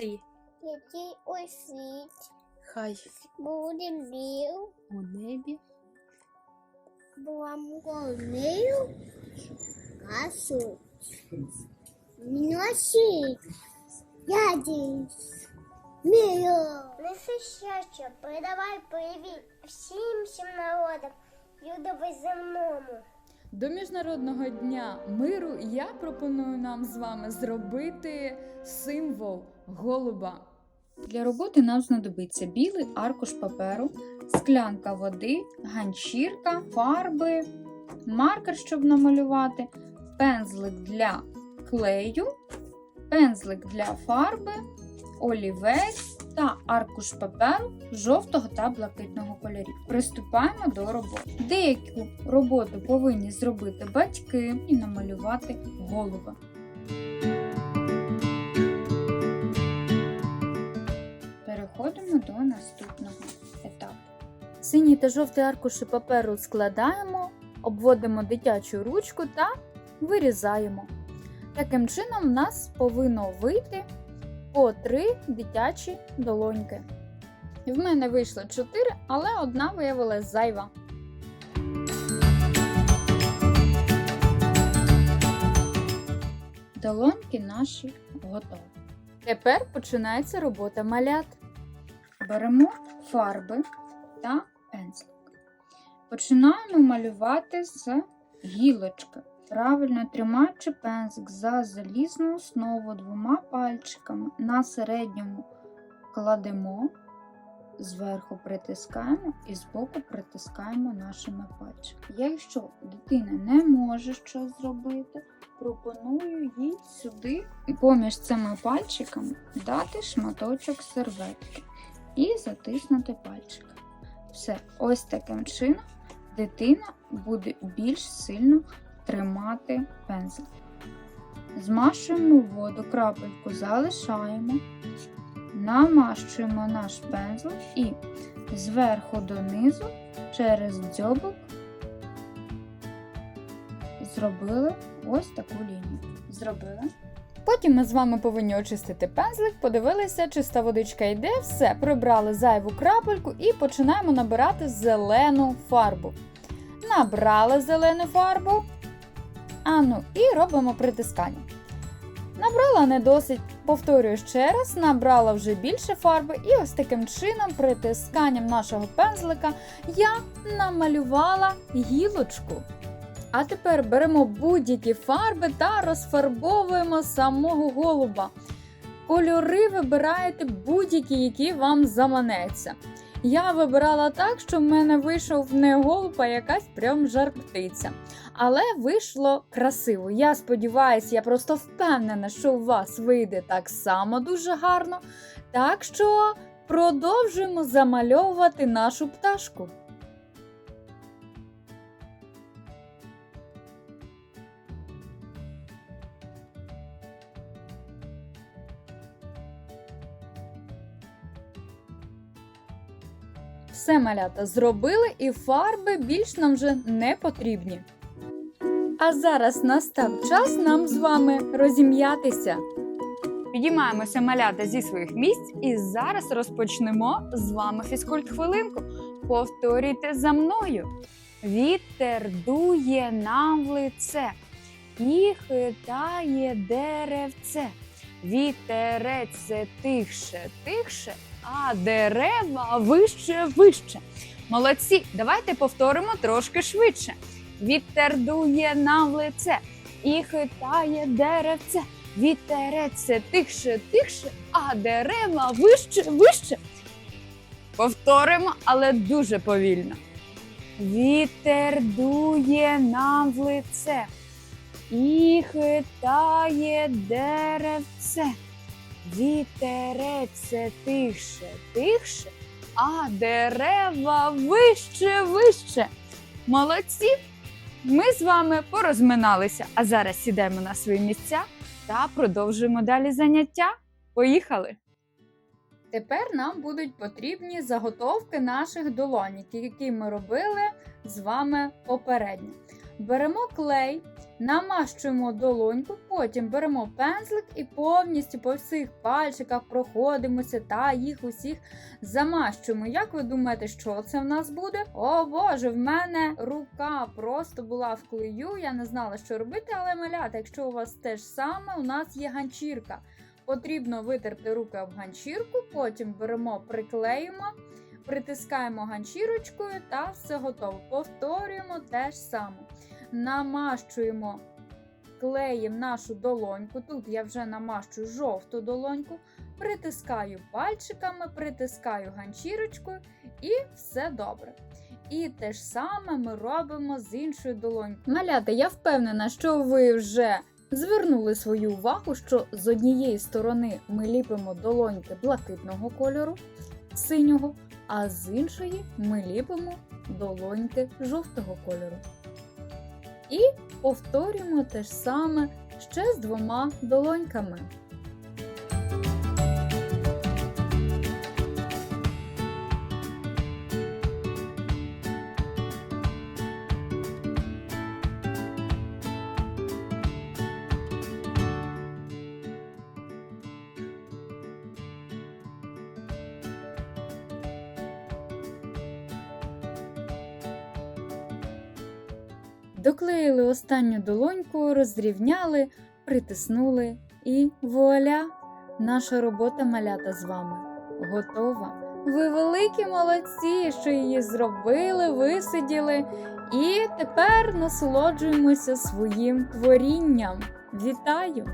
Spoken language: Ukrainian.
ти. Який освіт? Хай. Буде лів, у небі. Бламконив, касу. Носить, ядись, миру. Неси щастя, передавай привіт всім всім народам, людові земному. До Міжнародного дня миру я пропоную нам з вами зробити символ голуба. Для роботи нам знадобиться білий аркуш паперу, склянка води, ганчірка, фарби, маркер, щоб намалювати, пензлик для клею, пензлик для фарби, олівець та аркуш паперу жовтого та блакитного кольорів. Приступаємо до роботи. Деяку роботу повинні зробити батьки і намалювати голуба. Переходимо до наступного етапу. Синій та жовтий аркуші паперу складаємо, обводимо дитячу ручку та вирізаємо. Таким чином, в нас повинно вийти по три дитячі долоньки. В мене вийшло 4, але одна виявилась зайва. Долоньки наші готові. Тепер починається робота малят. Беремо фарби та пензлик. Починаємо малювати з гілочки. Правильно тримаючи пензлик за залізну основу двома пальчиками на середньому кладемо, зверху притискаємо і збоку притискаємо нашими пальчиками. Якщо дитина не може щось зробити, пропоную їй сюди поміж цими пальчиками дати шматочок серветки і затиснути пальчик. Все, ось таким чином дитина буде більш сильно тримати пензлик. Змащуємо воду, крапельку залишаємо, намащуємо наш пензлик і зверху донизу через дзьобок зробили ось таку лінію. Зробили. Потім ми з вами повинні очистити пензлик, подивилися, чиста водичка йде, все, прибрали зайву крапельку і починаємо набирати зелену фарбу. Набрали зелену фарбу. А ну, і робимо притискання. Набрала не досить, повторюю ще раз, набрала вже більше фарби, і ось таким чином, притисканням нашого пензлика, я намалювала гілочку. А тепер беремо будь-які фарби та розфарбовуємо самого голуба. Кольори вибираєте будь-які, які вам заманеться. Я вибирала так, що в мене вийшов не голуб, а якась прям жар птиця. Але вийшло красиво. Я сподіваюся, я просто впевнена, що у вас вийде так само дуже гарно. Так що продовжуємо замальовувати нашу пташку. Все малята зробили, і фарби більш нам вже не потрібні. А зараз настав час нам з вами розім'ятися. Підіймаємося малята зі своїх місць і зараз розпочнемо з вами фізкульт-хвилинку. Повторюйте за мною. Вітер дує нам в лице і хитає деревце. Вітерець тихше, тихше, а дерева вище, вище. Молодці, давайте повторимо трошки швидше. Вітер дує нам в лице і хитає деревце. Вітерець тихше, тихше, а дерева вище, вище. Повторимо, але дуже повільно. Вітер дує нам в лице і хитає деревце. Вітерець все тихше, тихше, а дерева вище, вище. Молодці! Ми з вами порозминалися, а зараз сідаємо на свої місця та продовжуємо далі заняття. Поїхали! Тепер нам будуть потрібні заготовки наших долонік, які ми робили з вами попередньо. Беремо клей, намащуємо долоньку, потім беремо пензлик і повністю по всіх пальчиках проходимося та їх усіх замащуємо. Як ви думаєте, що це в нас буде? О боже, в мене рука просто була в клею. Я не знала, що робити, але малята, якщо у вас те ж саме, у нас є ганчірка. Потрібно витерти руки об ганчірку, потім беремо, приклеїмо, притискаємо ганчірочкою та все готово. Повторюємо те ж саме. Намащуємо клеєм нашу долоньку. Тут я вже намащую жовту долоньку, притискаю пальчиками, притискаю ганчірочкою і все добре. І те ж саме ми робимо з іншою долонькою. Маляти, я впевнена, що ви вже звернули свою увагу, що з однієї сторони ми ліпимо долоньки блакитного кольору, синього, а з іншої ми ліпимо долоньки жовтого кольору. І повторюємо те ж саме ще з двома долоньками. Доклеїли останню долоньку, розрівняли, притиснули і вуаля! Наша робота малята з вами готова. Ви великі молодці, що її зробили, висиділи, і тепер насолоджуємося своїм творінням. Вітаю!